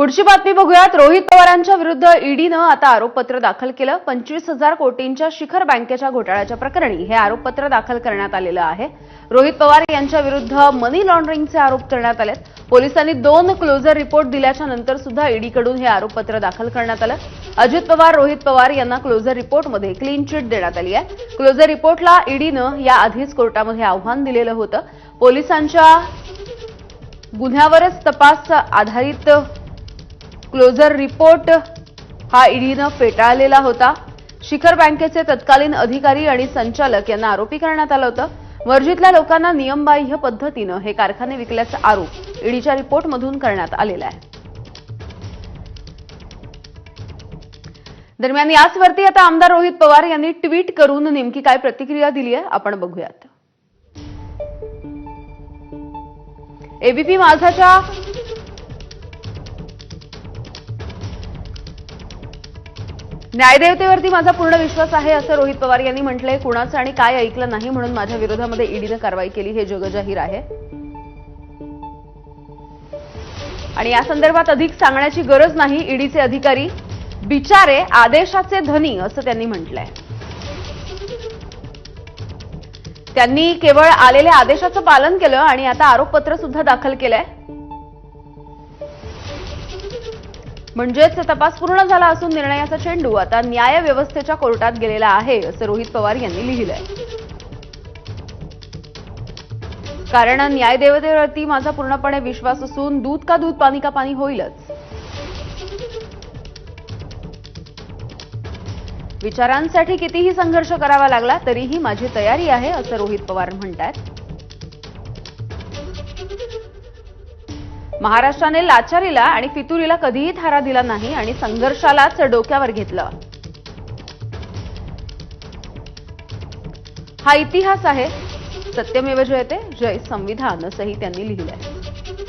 पुढची बातमी बघूयात. रोहित पवारांच्या विरुद्ध ईडीनं आता आरोपपत्र दाखल केलं. पंचवीस हजार कोटींच्या शिखर बँकेच्या घोटाळ्याच्या प्रकरणी हे आरोपपत्र दाखल करण्यात आलेलं आहे. रोहित पवार यांच्या विरुद्ध मनी लॉन्ड्रिंगचे आरोप करण्यात आले पोलिसांनी दोन क्लोजर रिपोर्ट दिल्याच्या नंतर सुद्धा ईडीकडून हे आरोपपत्र दाखल करण्यात आलं. अजित पवार रोहित पवार यांना क्लोजर रिपोर्टमध्ये क्लीन चिट देण्यात आली आहे. क्लोजर रिपोर्टला ईडीनं याआधीच कोर्टामध्ये आव्हान दिलेलं होतं. पोलिसांच्या गुन्ह्यावरच तपास आधारित क्लोजर रिपोर्ट हा ईडीनं फेटाळलेला होता. शिखर बँकेचे तत्कालीन अधिकारी आणि संचालक यांना आरोपी करण्यात आलं होतं. वर्जीतल्या लोकांना नियमबाह्य पद्धतीनं हे कारखाने विकल्याचा आरोप ईडीच्या रिपोर्टमधून करण्यात आलेला आहे. दरम्यान याचवरती आता आमदार रोहित पवार यांनी ट्विट करून नेमकी काय प्रतिक्रिया दिली आहे आपण बघूयात. एबीपी माझाच्या न्यायदेवतेवरती माझा पूर्ण विश्वास आहे असं रोहित पवार यांनी म्हटलंय. कुणाचं आणि काय ऐकलं नाही म्हणून माझ्या विरोधामध्ये ईडीनं कारवाई केली हे जगजाहीर आहे. आणि या संदर्भात अधिक सांगण्याची गरज नाही ईडीचे अधिकारी बिचारे आदेशाचे धनी असं त्यांनी म्हटलंय. त्यांनी केवळ आलेल्या आदेशाचं पालन केलं आणि आता आरोपपत्र सुद्धा दाखल केलंय. म्हणजेच तपास पूर्ण झाला असून निर्णयाचा चेंडू आता न्याय व्यवस्थेच्या कोर्टात गेलेला आहे असं रोहित पवार यांनी लिहिलंय. कारण न्यायदेवतेवरती माझा पूर्णपणे विश्वास असून दूध का दूध पाणी का पाणी होईलच. विचारांसाठी कितीही संघर्ष करावा लागला तरीही माझी तयारी आहे असं रोहित पवार म्हणतात महाराष्ट्राने लाचारीला आणि फितुरीला कधीही थारा दिला नाही आणि संघर्षालाच डोक्यावर घेतलं. हा इतिहास आहे. सत्यमेव जयते जय संविधान असंही त्यांनी लिहिलंय.